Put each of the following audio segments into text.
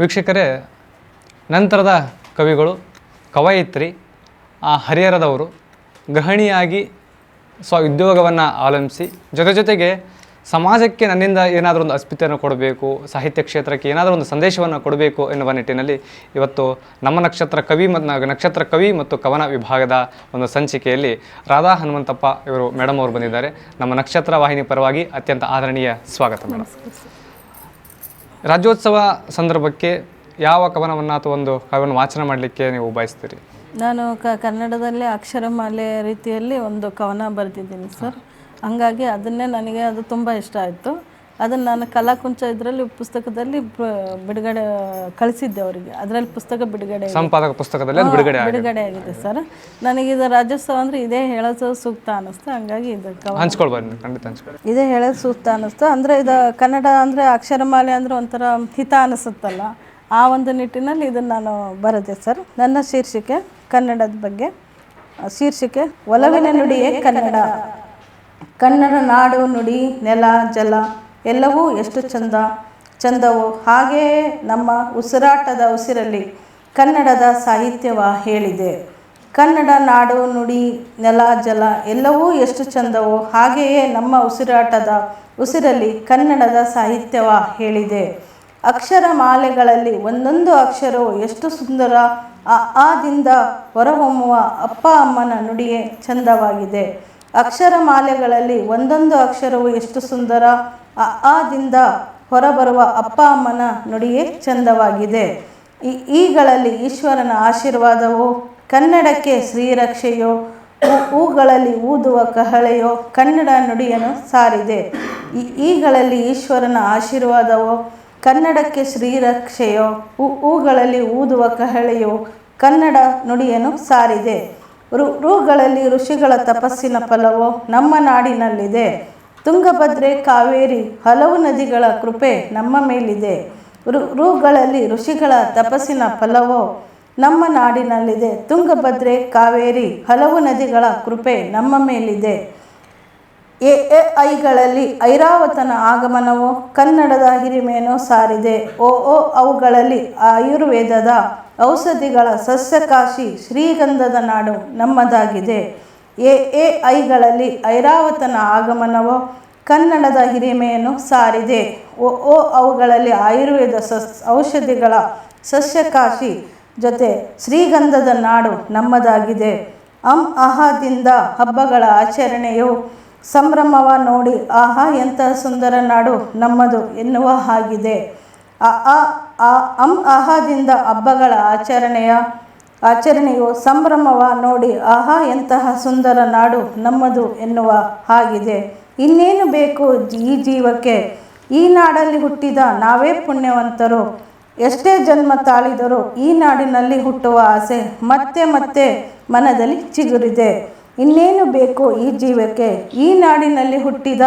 ವೀಕ್ಷಕರೇ, ನಂತರದ ಕವಿಗಳು ಕವಯಿತ್ರಿ, ಆ ಹರಿಹರದವರು ಗೃಹಿಣಿಯಾಗಿ ಸ್ವ ಉದ್ಯೋಗವನ್ನು ಅವಲಂಬಿಸಿ ಜೊತೆ ಜೊತೆಗೆ ಸಮಾಜಕ್ಕೆ ನನ್ನಿಂದ ಏನಾದರೂ ಒಂದು ಅಸ್ಮಿತೆಯನ್ನು ಕೊಡಬೇಕು, ಸಾಹಿತ್ಯ ಕ್ಷೇತ್ರಕ್ಕೆ ಏನಾದರೂ ಒಂದು ಸಂದೇಶವನ್ನು ಕೊಡಬೇಕು ಎನ್ನುವ ನಿಟ್ಟಿನಲ್ಲಿ ಇವತ್ತು ನಮ್ಮ ನಕ್ಷತ್ರ ಕವಿ ಮತ್ತು ನಕ್ಷತ್ರ ಕವಿ ಮತ್ತು ಕವನ ವಿಭಾಗದ ಒಂದು ಸಂಚಿಕೆಯಲ್ಲಿ ರಾಧಾ ಹನುಮಂತಪ್ಪ ಇವರು ಮೇಡಮ್ ಅವರು ಬಂದಿದ್ದಾರೆ. ನಮ್ಮ ನಕ್ಷತ್ರ ವಾಹಿನಿ ಪರವಾಗಿ ಅತ್ಯಂತ ಆದರಣೀಯ ಸ್ವಾಗತ ಮೇಡಮ್. ರಾಜ್ಯೋತ್ಸವ ಸಂದರ್ಭಕ್ಕೆ ಯಾವ ಕವನವನ್ನು ಅಥವಾ ಒಂದು ಕವನ ವಾಚನ ಮಾಡಲಿಕ್ಕೆ ನೀವು ಬಯಸ್ತೀರಿ? ನಾನು ಕ ಕನ್ನಡದಲ್ಲಿ ಅಕ್ಷರಮಾಲೆ ರೀತಿಯಲ್ಲಿ ಒಂದು ಕವನ ಬರೆದಿದ್ದೀನಿ ಸರ್. ಹಂಗಾಗಿ ಅದನ್ನೇ ನನಗೆ ಅದು ತುಂಬ ಇಷ್ಟ ಆಯಿತು. ಅದನ್ನು ನಾನು ಕಲಾಕುಂಚ ಇದರಲ್ಲಿ ಪುಸ್ತಕದಲ್ಲಿ ಬಿಡುಗಡೆ ಕಳಿಸಿದ್ದೆ ಅವರಿಗೆ. ಅದರಲ್ಲಿ ಪುಸ್ತಕ ಬಿಡುಗಡೆ. ಸಂಪಾದಕ ಪುಸ್ತಕದಲ್ಲಿ ಅದು ಬಿಡುಗಡೆ ಆಗಿದೆ. ಬಿಡುಗಡೆ ಆಗಿದೆ ಸರ್. ನನಗೆ ಇದು ರಾಜ್ಯೋತ್ಸವ ಅಂದರೆ ಇದೇ ಹೇಳೋದು ಸೂಕ್ತ ಅನ್ನಿಸ್ತು. ಹಂಗಾಗಿ ಇದು ನೀವು, ಖಂಡಿತ ಹಂಚ್ಕೊಳ್ಳಿ ಇದೇ ಹೇಳೋದು ಸೂಕ್ತ ಅನ್ನಿಸ್ತು. ಅಂದರೆ ಇದು ಕನ್ನಡ ಅಂದರೆ ಅಕ್ಷರಮಾಲೆ ಅಂದರೆ ಒಂಥರ ಹಿತ ಅನಿಸುತ್ತಲ್ಲ ಆ ಒಂದು ನಿಟ್ಟಿನಲ್ಲಿ ಇದನ್ನು ನಾನು ಬರೆದೆ ಸರ್. ನನ್ನ ಶೀರ್ಷಿಕೆ ಕನ್ನಡದ ಬಗ್ಗೆ. ಆ, ಶೀರ್ಷಿಕೆ ಒಲವಿನ ನುಡಿಯೇ ಕನ್ನಡ. ಕನ್ನಡ ನಾಡು ನುಡಿ ನೆಲ ಜಲ. ಎಲ್ಲವೂ ಎಷ್ಟು ಚಂದ, ಚಂದವು? ಹಾಗೆಯೇ ನಮ್ಮ ಉಸಿರಾಟದ ಉಸಿರಲ್ಲಿ ಕನ್ನಡದ ಸಾಹಿತ್ಯವ ಹೇಳಿದೆ. ಕನ್ನಡ ನಾಡು, ನುಡಿ, ನೆಲ, ಜಲ ಎಲ್ಲವೂ ಎಷ್ಟು ಚಂದವೋ? ಹಾಗೆಯೇ ನಮ್ಮ ಉಸಿರಾಟದ ಉಸಿರಲ್ಲಿ ಕನ್ನಡದ ಸಾಹಿತ್ಯವ ಹೇಳಿದೆ. ಅಕ್ಷರ ಮಾಲೆಗಳಲ್ಲಿ ಒಂದೊಂದು ಅಕ್ಷರವು ಎಷ್ಟು ಸುಂದರ, ಆ, ಆದಿಂದ ಹೊರಹೊಮ್ಮುವ ಅಪ್ಪ, ಅಮ್ಮನ ನುಡಿಯೇ ಚಂದವಾಗಿದೆ. ಅಕ್ಷರ ಮಾಲೆಗಳಲ್ಲಿ ಒಂದೊಂದು ಅಕ್ಷರವು ಎಷ್ಟು ಸುಂದರ ಆ ಆದಿಂದ ಹೊರಬರುವ ಅಪ್ಪ ಅಮ್ಮನ ನುಡಿಯೇ ಚಂದವಾಗಿದೆ. ಈಗಳಲ್ಲಿ ಈಶ್ವರನ ಆಶೀರ್ವಾದವು, ಕನ್ನಡಕ್ಕೆ ಶ್ರೀರಕ್ಷೆಯೋ ಹೂಗಳಲ್ಲಿ ಊದುವ ಕಹಳೆಯೋ, ಕನ್ನಡ ನುಡಿಯನ್ನು ಸಾರಿದೆ. ಈಗಳಲ್ಲಿ ಈಶ್ವರನ ಆಶೀರ್ವಾದವೋ, ಕನ್ನಡಕ್ಕೆ ಶ್ರೀರಕ್ಷೆಯೋ ಹೂಗಳಲ್ಲಿ ಊದುವ ಕಹಳೆಯೋ, ಕನ್ನಡ ನುಡಿಯನ್ನು ಸಾರಿದೆ. ರು ಋಗಳಲ್ಲಿ ಋಷಿಗಳ ತಪಸ್ಸಿನ ಫಲವೋ ನಮ್ಮ ನಾಡಿನಲ್ಲಿದೆ. ತುಂಗಭದ್ರೆ, ಕಾವೇರಿ ಹಲವು ನದಿಗಳ ಕೃಪೆ ನಮ್ಮ ಮೇಲಿದೆ. ಋಗಳಲ್ಲಿ ಋಷಿಗಳ ತಪಸ್ಸಿನ ಫಲವೋ ನಮ್ಮ ನಾಡಿನಲ್ಲಿದೆ. ತುಂಗಭದ್ರೆ, ಕಾವೇರಿ ಹಲವು ನದಿಗಳ ಕೃಪೆ ನಮ್ಮ ಮೇಲಿದೆ. ಎ ಎ, ಐಗಳಲ್ಲಿ ಐರಾವತನ ಆಗಮನವು ಕನ್ನಡದ ಹಿರಿಮೆಯನ್ನು ಸಾರಿದೆ. ಓ ಓ, ಅವುಗಳಲ್ಲಿ ಆಯುರ್ವೇದದ ಔಷಧಿಗಳ ಸಸ್ಯಕಾಶಿ ಶ್ರೀಗಂಧದ ನಾಡು ನಮ್ಮದಾಗಿದೆ. ಎ ಎ ಐಗಳಲ್ಲಿ ಐರಾವತನ ಆಗಮನವು ಕನ್ನಡದ ಹಿರಿಮೆಯನ್ನು ಸಾರಿದೆ. ಓ ಓ, ಅವುಗಳಲ್ಲಿ ಆಯುರ್ವೇದ ಸಸ್, ಔಷಧಿಗಳ ಸಸ್ಯಕಾಶಿ ಜೊತೆ ಶ್ರೀಗಂಧದ ನಾಡು ನಮ್ಮದಾಗಿದೆ. ಅಂ ಆಹಾದಿಂದ ಹಬ್ಬಗಳ ಆಚರಣೆಯು ಸಂಭ್ರಮವ ನೋಡಿ, ಆಹಾ, ಎಂಥ ಸುಂದರ ನಾಡು ನಮ್ಮದು ಎನ್ನುವ ಹಾಗಿದೆ. ಅ ಆ ಆ, ಅಂ ಆಹಾದಿಂದ ಹಬ್ಬಗಳ ಆಚರಣೆಯ ಆಚರಣೆಯು ಸಂಭ್ರಮವ ನೋಡಿ, ಆಹಾ, ಎಂತಹ ಸುಂದರ ನಾಡು ನಮ್ಮದು ಎನ್ನುವ ಹಾಗಿದೆ. ಇನ್ನೇನು ಬೇಕು ಈ ಜೀವಕ್ಕೆ? ಈ ನಾಡಲ್ಲಿ ಹುಟ್ಟಿದ ನಾವೇ ಪುಣ್ಯವಂತರು. ಎಷ್ಟೇ ಜನ್ಮ ತಾಳಿದರೂ ಈ ನಾಡಿನಲ್ಲಿ ಹುಟ್ಟುವ ಆಸೆ ಮತ್ತೆ ಮತ್ತೆ ಮನದಲ್ಲಿ ಚಿಗುರಿದೆ. ಇನ್ನೇನು ಬೇಕು ಈ ಜೀವಕ್ಕೆ? ಈ ನಾಡಿನಲ್ಲಿ ಹುಟ್ಟಿದ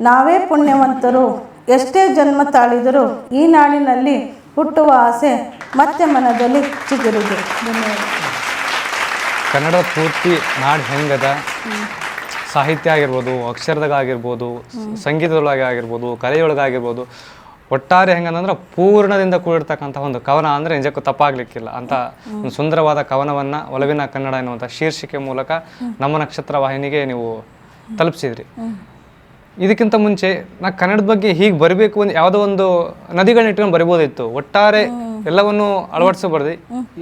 ನಾವೇ ಪುಣ್ಯವಂತರು. ಎಷ್ಟೇ ಜನ್ಮ ತಾಳಿದರೂ ಈ ನಾಡಿನಲ್ಲಿ ಹುಟ್ಟುವ ಆಸೆ ಮತ್ತೆ ಮನದಲ್ಲಿ ಚಿಗುರಿದೆ. ಕನ್ನಡ ಪೂರ್ತಿ ನಾಡು ಹೆಂಗದ? ಸಾಹಿತ್ಯ ಆಗಿರ್ಬೋದು ಅಕ್ಷರದಾಗಿರ್ಬೋದು ಸಂಗೀತದೊಳಗೆ ಆಗಿರ್ಬೋದು ಕಲೆಯೊಳಗಾಗಿರ್ಬೋದು ಒಟ್ಟಾರೆ ಹೆಂಗಂದ್ರೆ ಪೂರ್ಣದಿಂದ ಕೂಡಿರ್ತಕ್ಕಂಥ ಒಂದು ಕವನ ಅಂದರೆ ನಿಜಕ್ಕೂ ತಪ್ಪಾಗ್ಲಿಕ್ಕಿಲ್ಲ. ಅಂತ ಒಂದು ಸುಂದರವಾದ ಕವನವನ್ನು ಒಲವಿನ ಕನ್ನಡ ಎನ್ನುವಂಥ ಶೀರ್ಷಿಕೆ ಮೂಲಕ ನಮ್ಮ ನಕ್ಷತ್ರ ವಾಹಿನಿಗೆ ನೀವು ತಲುಪಿಸಿದ್ರಿ. ಇದಕ್ಕಿಂತ ಮುಂಚೆ ನಾ ಕನ್ನಡದ ಬಗ್ಗೆ ಹೀಗೆ ಬರಬೇಕು ಒಂದು ಯಾವುದೋ ಒಂದು ನದಿಗಳನ್ನ ಇಟ್ಕೊಂಡು ಬರಿಬೋದಿತ್ತು. ಒಟ್ಟಾರೆ ಎಲ್ಲವನ್ನು ಅಳವಡಿಸಬಾರ್ದು.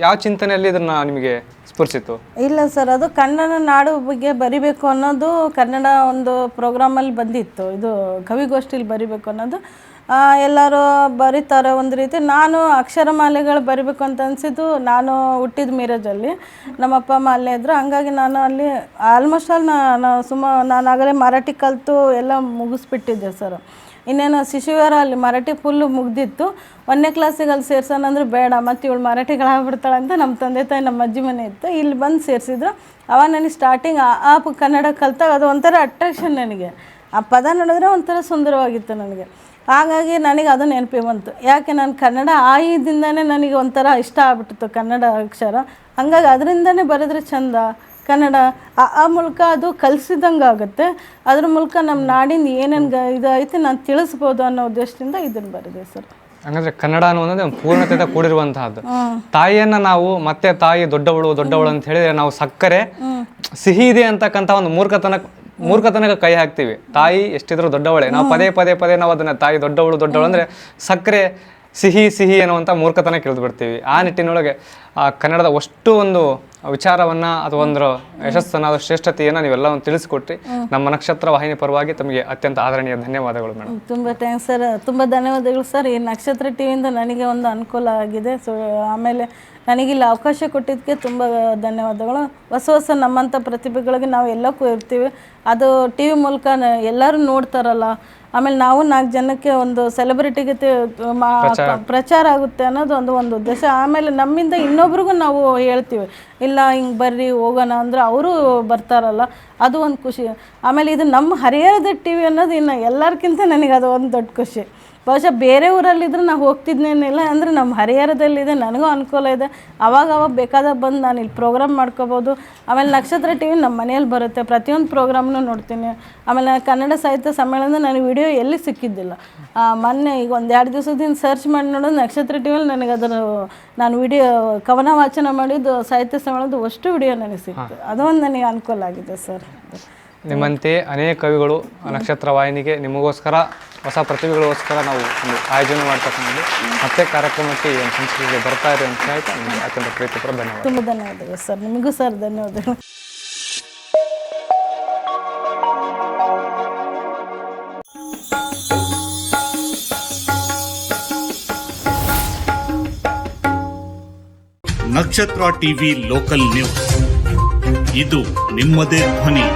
ಯಾವ ಚಿಂತನೆಯಲ್ಲಿ ಇದನ್ನ ನಿಮಗೆ ಸ್ಫುರಿಸಿತ್ತು? ಇಲ್ಲ ಸರ್, ಅದು ಕನ್ನಡ ನಾಡು ಬಗ್ಗೆ ಬರಿಬೇಕು ಅನ್ನೋದು ಕನ್ನಡ ಒಂದು ಪ್ರೋಗ್ರಾಮಲ್ಲಿ ಬಂದಿತ್ತು. ಇದು ಕವಿಗೋಷ್ಠಿಲಿ ಬರಿಬೇಕು ಅನ್ನೋದು. ಎಲ್ಲರೂ ಬರೀತಾರೆ ಒಂದು ರೀತಿ. ನಾನು ಅಕ್ಷರಮಾಲೆಗಳು ಬರಿಬೇಕು ಅಂತ ಅನಿಸಿದ್ದು ನಾನು ಹುಟ್ಟಿದ ಮೀರಜಲ್ಲಿ. ನಮ್ಮ ಅಪ್ಪ ಅಮ್ಮ ಅಲ್ಲೇ ಇದ್ದರು ಹಂಗಾಗಿ ನಾನು ಅಲ್ಲಿ ಆಲ್ಮೋಸ್ಟ್ ಆಲ್ ನಾನು ಸುಮ ನಾನು ಆಗಲೇ ಮರಾಠಿ ಕಲಿತು ಎಲ್ಲ ಮುಗಿಸ್ಬಿಟ್ಟಿದ್ದೆ ಸರ್. ಇನ್ನೇನು ಶಿಶುವಾರ ಅಲ್ಲಿ ಮರಾಠಿ ಫುಲ್ಲು ಮುಗ್ದಿತ್ತು. ಒಂದನೇ ಕ್ಲಾಸಿಗೆ ಅಲ್ಲಿ ಸೇರ್ಸೋಣ ಅಂದ್ರೆ ಬೇಡ, ಮತ್ತು ಇವಳು ಮರಾಠಿಗಳಾಗ್ಬಿಡ್ತಾಳೆ ಅಂತ ನಮ್ಮ ತಂದೆ ತಾಯಿ ನಮ್ಮ ಅಜ್ಜಿ ಮನೆ ಇತ್ತು. ಇಲ್ಲಿ ಬಂದು ಸೇರಿಸಿದ್ರು. ಅವ ನನಗೆ ಸ್ಟಾರ್ಟಿಂಗ್ ಆ ಕನ್ನಡ ಕಲಿತಾಗ ಅದು ಒಂಥರ ಅಟ್ರಾಕ್ಷನ್ ನನಗೆ. ಆ ಪದ ನೋಡಿದ್ರೆ ಒಂಥರ ಸುಂದರವಾಗಿತ್ತು ನನಗೆ. ಹಾಗಾಗಿ ನನಗೆ ಅದು ನೆನಪಿ ಬಂತು. ಯಾಕೆ ನಾನು ಕನ್ನಡ ಆಯಿದಿಂದನೇ ನನಗೆ ಒಂಥರ ಇಷ್ಟ ಆಗ್ಬಿಟ್ಟಿತ್ತು ಕನ್ನಡ ಅಕ್ಷರ. ಹಂಗಾಗಿ ಅದರಿಂದನೇ ಬರೆದ್ರೆ ಚಂದ. ಕನ್ನಡ ಆ ಆ ಮೂಲಕ ಅದು ಕಲಿಸಿದಂಗೆ ಆಗುತ್ತೆ. ಅದ್ರ ಮೂಲಕ ನಮ್ಮ ನಾಡಿನ ಏನೇನು ಗ ಇದು ಐತೆ ನಾನು ತಿಳಿಸ್ಬೋದು ಅನ್ನೋ ಉದ್ದೇಶದಿಂದ ಇದನ್ನು ಬರೆದೆ ಸರ್. ಹಂಗಂದ್ರೆ ಕನ್ನಡ ಅನ್ನೋದೇ ಒಂದು ಪೂರ್ಣತೆಯಿಂದ ಕೂಡಿರುವಂತಹದ್ದು. ತಾಯಿಯನ್ನ ನಾವು ಮತ್ತೆ ತಾಯಿ ದೊಡ್ಡವಳು ದೊಡ್ಡವಳು ಅಂತ ಹೇಳಿದ್ರೆ ನಾವು ಸಕ್ಕರೆ ಸಿಹಿ ಇದೆ ಅಂತಕ್ಕಂಥ ಒಂದು ಮೂರ್ಖತನ ಮೂರ್ಖತನಕ್ಕೆ ಕೈ ಹಾಕ್ತಿವಿ. ತಾಯಿ ಎಷ್ಟಿದ್ರು ದೊಡ್ಡವಳೆ. ನಾವು ಪದೇ ಪದೇ ಪದೇ ನಾವು ಅದನ್ನ ತಾಯಿ ದೊಡ್ಡವಳು ದೊಡ್ಡವಳು ಅಂದ್ರೆ ಸಕ್ಕರೆ ಸಿಹಿ ಸಿಹಿ ಅನ್ನುವಂಥ ಮೂರ್ಖತನ ಕೇಳಿದ್ಬಿಡ್ತೀವಿ ಆ ನಿಟ್ಟಿನೊಳಗೆ ಆ ಕನ್ನಡದ ಅಷ್ಟು ಒಂದು ವಿಚಾರವನ್ನ ಅಥವಾ ಒಂದು ಯಶಸ್ಸನ್ನ ಶ್ರೇಷ್ಠತೆಯನ್ನ ಶ್ರೇಷ್ಠತೆಯನ್ನ ನೀವೆಲ್ಲವನ್ನು ತಿಳಿಸ್ಕೊಟ್ರಿ. ನಮ್ಮ ನಕ್ಷತ್ರ ವಾಹಿನಿ ಪರವಾಗಿ ತಮಗೆ ಅತ್ಯಂತ ಆದರಣೀಯ ಧನ್ಯವಾದಗಳು ಮೇಡಮ್. ತುಂಬಾ ಥ್ಯಾಂಕ್ಸ್ ಸರ್ ತುಂಬಾ ಧನ್ಯವಾದಗಳು ಸರ್ ಈ ನಕ್ಷತ್ರ ಟಿವಿಯಿಂದ ನನಗೆ ಒಂದು ಅನುಕೂಲ ಆಗಿದೆ. ಸೊ ಆಮೇಲೆ ನನಗೆ ಇಲ್ಲಿ ಅವಕಾಶ ಕೊಟ್ಟಿದ್ದಕ್ಕೆ ತುಂಬ ಧನ್ಯವಾದಗಳು. ಹೊಸ ಹೊಸ ನಮ್ಮಂಥ ಪ್ರತಿಭೆಗಳಿಗೆ ನಾವು ಎಲ್ಲಕ್ಕೂ ಇರ್ತೀವಿ. ಅದು ಟಿ ವಿ ಮೂಲಕ ಎಲ್ಲರೂ ನೋಡ್ತಾರಲ್ಲ. ಆಮೇಲೆ ನಾವು ನಾಲ್ಕು ಜನಕ್ಕೆ ಒಂದು ಸೆಲೆಬ್ರಿಟಿಗೆ ಪ್ರಚಾರ ಆಗುತ್ತೆ ಅನ್ನೋದು ಒಂದು ಒಂದು ಉದ್ದೇಶ. ಆಮೇಲೆ ನಮ್ಮಿಂದ ಇನ್ನೊಬ್ರಿಗೂ ನಾವು ಹೇಳ್ತೀವಿ. ಇಲ್ಲ, ಹಿಂಗೆ ಬರ್ರಿ, ಹೋಗೋಣ ಅಂದ್ರೆ ಅವರು ಬರ್ತಾರಲ್ಲ, ಅದು ಒಂದು ಖುಷಿ. ಆಮೇಲೆ ಇದು ನಮ್ಮ ಹರಿಹರದ ಟಿ ವಿ ಅನ್ನೋದು ಇನ್ನು ಎಲ್ಲರಿಗಿಂತ ನನಗೆ ಅದು ಒಂದು ದೊಡ್ಡ ಖುಷಿ. ಬಹುಶಃ ಬೇರೆ ಊರಲ್ಲಿದ್ದರೆ ನಾನು ಹೋಗ್ತಿದ್ನೇನಿಲ್ಲ ಅಂದರೆ ನಮ್ಮ ಹರಿಹರದಲ್ಲಿದೆ ನನಗೂ ಅನುಕೂಲ ಇದೆ. ಅವಾಗ ಅವಾಗ ಬೇಕಾದಾಗ ಬಂದು ನಾನು ಇಲ್ಲಿ ಪ್ರೋಗ್ರಾಮ್ ಮಾಡ್ಕೋಬೋದು. ಆಮೇಲೆ ನಕ್ಷತ್ರ ಟಿ ವಿ ನಮ್ಮ ಮನೆಯಲ್ಲಿ ಬರುತ್ತೆ ಪ್ರತಿಯೊಂದು ಪ್ರೋಗ್ರಾಮ್ನು ನೋಡ್ತೀನಿ. ಆಮೇಲೆ ನಾನು ಕನ್ನಡ ಸಾಹಿತ್ಯ ಸಮ್ಮೇಳನ ನನಗೆ ವಿಡಿಯೋ ಎಲ್ಲಿ ಸಿಕ್ಕಿದ್ದಿಲ್ಲ. ಮೊನ್ನೆ ಈಗ ಒಂದು ಎರಡು ದಿವಸದಿಂದ ಸರ್ಚ್ ಮಾಡಿ ನೋಡೋದು ನಕ್ಷತ್ರ ಟಿ ವಿಯಲ್ಲಿ ನನಗೆ ಅದರ ನಾನು ವಿಡಿಯೋ ಕವನ ವಾಚನ ಮಾಡಿದ್ದು ಸಾಹಿತ್ಯ ಸಮ್ಮೇಳನದ ಅಷ್ಟು ವಿಡಿಯೋ ನನಗೆ ಸಿಕ್ತು. ಅದೊಂದು ನನಗೆ ಅನುಕೂಲ ಆಗಿದೆ ಸರ್. ನಿಮ್ಮಂತೆ ಅನೇಕ ಕವಿಗಳು ನಕ್ಷತ್ರ ವಾಹಿನಿಗೆ ನಿಮಗೋಸ್ಕರ ಹೊಸ ಪ್ರತಿಭೆಗಳಿಗೋಸ್ಕರ ನಾವು ಒಂದು ಆಯೋಜನೆ ಮಾಡ್ತಕ್ಕಂಥದ್ದು. ಮತ್ತೆ ಕಾರ್ಯಕ್ರಮಕ್ಕೆ ಏನು ಸಂಸ್ಕೃತಿಗೆ ಬರ್ತಾ ಇರಿ ಅಂತ ಹೇಳ್ತಾ ನಿಮಗೆ ಅತ್ಯಂತ ಪ್ರೀತಿಪೂರ್ವ ಧನ್ಯವಾದ. ತುಂಬ ಧನ್ಯವಾದಗಳು ಸರ್. ನಿಮಗೂ ಸರ್ ಧನ್ಯವಾದಗಳು. ನಕ್ಷತ್ರ ಟಿವಿ ಲೋಕಲ್ ನ್ಯೂಸ್. ಇದು ನಿಮ್ಮದೇ ಧ್ವನಿ.